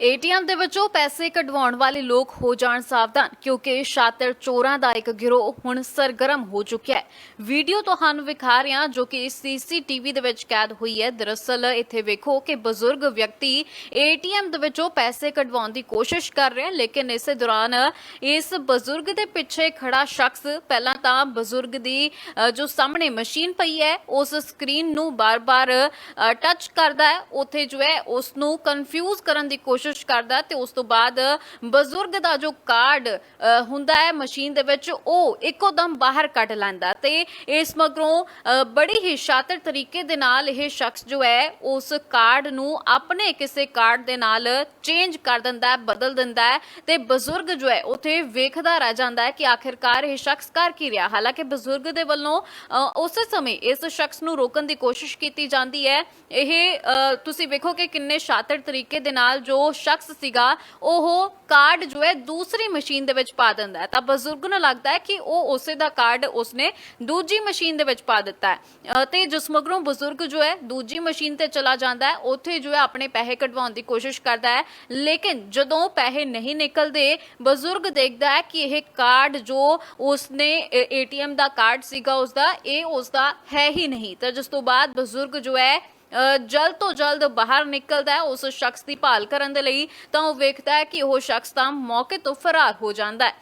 ATM ਦੇ ਵਿੱਚੋਂ ਪੈਸੇ ਕਢਵਾਉਣ ਵਾਲੇ ਲੋਕ ਹੋ ਜਾਣ ਸਾਵਧਾਨ, ਕਿਉਂਕਿ ਸ਼ਾਤਰ ਚੋਰਾਂ ਦਾ ਇੱਕ ਗਿਰੋਹ ਹੁਣ ਸਰਗਰਮ ਹੋ ਚੁੱਕਿਆ ਹੈ। ਵੀਡੀਓ ਤੁਹਾਨੂੰ ਵਿਖਾ ਰਹੇ ਜੋ ਕਿ ਸੀਸੀਟੀਵੀ ਦੇ ਵਿੱਚ ਕੈਦ ਹੋਈ ਹੈ। ਦਰਅਸਲ ਇੱਥੇ ਵੇਖੋ ਕਿ ਬਜ਼ੁਰਗ ਵਿਅਕਤੀ ਏਟੀਐਮ ਦੇ ਵਿੱਚੋਂ ਪੈਸੇ ਕਢਵਾਉਣ ਦੀ ਕੋਸ਼ਿਸ਼ ਕਰ ਰਹੇ ਲੇਕਿਨ ਇਸੇ ਦੌਰਾਨ ਇਸ ਬਜ਼ੁਰਗ ਦੇ ਪਿੱਛੇ ਖੜਾ ਸ਼ਖਸ ਪਹਿਲਾਂ ਤਾਂ ਬਜ਼ੁਰਗ ਦੀ ਜੋ ਸਾਹਮਣੇ ਮਸ਼ੀਨ ਪਈ ਹੈ, ਉਸ ਸਕਰੀਨ ਨੂੰ ਬਾਰ-ਬਾਰ ਟੱਚ ਕਰਦਾ ਹੈ। ਉੱਥੇ ਜੋ ਹੈ, ਉਸ ਨੂੰ ਕਨਫਿਊਜ਼ ਕਰਨ ਦੀ ਕੋਸ਼ਿਸ਼ ਕਰਦਾ ਤੇ ਉਸ ਤੋਂ ਬਾਅਦ ਬਜ਼ੁਰਗ ਦਾ ਜੋ ਕਾਰਡ ਹੁੰਦਾ ਹੈ ਮਸ਼ੀਨ ਦੇ ਵਿੱਚ ਉਹ ਇੱਕੋ ਦਮ ਬਾਹਰ ਕੱਢ ਲੈਂਦਾ ਤੇ ਇਸ ਮਗਰੋਂ ਬੜੀ ਹੀ ਸ਼ਾਤਰ ਤਰੀਕੇ ਦੇ ਨਾਲ ਇਹ ਸ਼ਖਸ ਜੋ ਹੈ ਉਸ ਕਾਰਡ ਨੂੰ ਆਪਣੇ ਕਿਸੇ ਕਾਰਡ ਦੇ ਨਾਲ ਚੇਂਜ ਕਰ ਦਿੰਦਾ ਹੈ ਬਦਲ ਦਿੰਦਾ ਹੈ ਤੇ ਬਜ਼ੁਰਗ ਜੋ ਹੈ ਉਥੇ ਵੇਖਦਾ ਰਹਿ ਜਾਂਦਾ ਹੈ ਕਿ ਆਖਿਰਕਾਰ ਇਹ ਸ਼ਖਸ ਕਰ ਕੀ ਰਿਹਾ। ਹਾਲਾਂਕਿ ਬਜ਼ੁਰਗ ਦੇ ਵੱਲੋਂ ਅ, ਉਸੇ ਸਮੇਂ ਇਸ ਸ਼ਖਸ ਨੂੰ ਰੋਕਣ ਦੀ ਕੋਸ਼ਿਸ਼ ਕੀਤੀ ਜਾਂਦੀ ਹੈ। ਇਹ ਅ, ਤੁਸੀਂ ਵੇਖੋ ਕਿ ਕਿੰਨੇ ਸ਼ਾਤਰ ਤਰੀਕੇ ਦੇ ਨਾਲ ਜੋ ਸ਼ਖਸ ਸੀਗਾ, ਉਹ ਕਾਰਡ ਜੋ ਹੈ ਦੂਸਰੀ ਮਸ਼ੀਨ ਦੇ ਵਿੱਚ ਪਾ ਦਿੰਦਾ ਹੈ। ਤਾਂ ਬਜ਼ੁਰਗ ਨੂੰ ਲੱਗਦਾ ਹੈ ਕਿ ਉਹ ਉਸੇ ਦਾ ਕਾਰਡ ਉਸਨੇ ਦੂਜੀ ਮਸ਼ੀਨ ਦੇ ਵਿੱਚ ਪਾ ਦਿੱਤਾ ਹੈ। ਤੇ ਜਿਸ ਮਗਰੋਂ ਬਜ਼ੁਰਗ ਜੋ ਹੈ ਦੂਜੀ ਮਸ਼ੀਨ ਤੇ ਚਲਾ ਜਾਂਦਾ ਹੈ। ਉੱਥੇ ਜੋ ਹੈ ਆਪਣੇ ਪੈਸੇ ਕਢਵਾਉਣ ਦੀ ਕੋਸ਼ਿਸ਼ ਕਰਦਾ ਹੈ। ਲੇਕਿਨ ਜਦੋਂ ਪੈਸੇ ਨਹੀਂ ਨਿਕਲਦੇ, ਬਜ਼ੁਰਗ ਦੇਖਦਾ ਹੈ ਕਿ ਇਹ ਕਾਰਡ ਜੋ ਉਸਨੇ ਏਟੀਐਮ ਦਾ ਕਾਰਡ ਸੀਗਾ ਉਸਦਾ, ਇਹ ਉਸਦਾ ਹੈ ਹੀ ਨਹੀਂ। ਤਾਂ ਜਿਸ ਤੋਂ ਬਾਅਦ ਬਜ਼ੁਰਗ ਜੋ ਹੈ ਜਲਦ ਤੋਂ ਜਲਦ ਬਾਹਰ ਨਿਕਲਦਾ ਹੈ, ਉਸ ਸ਼ਖਸ ਦੀ ਭਾਲ ਕਰਨ ਦੇ ਲਈ ਤਾਂ ਉਹ ਵੇਖਦਾ ਹੈ ਕਿ ਉਹ ਸ਼ਖਸ ਤਾਂ ਮੌਕੇ ਤੋਂ ਫਰਾਰ ਹੋ ਜਾਂਦਾ ਹੈ।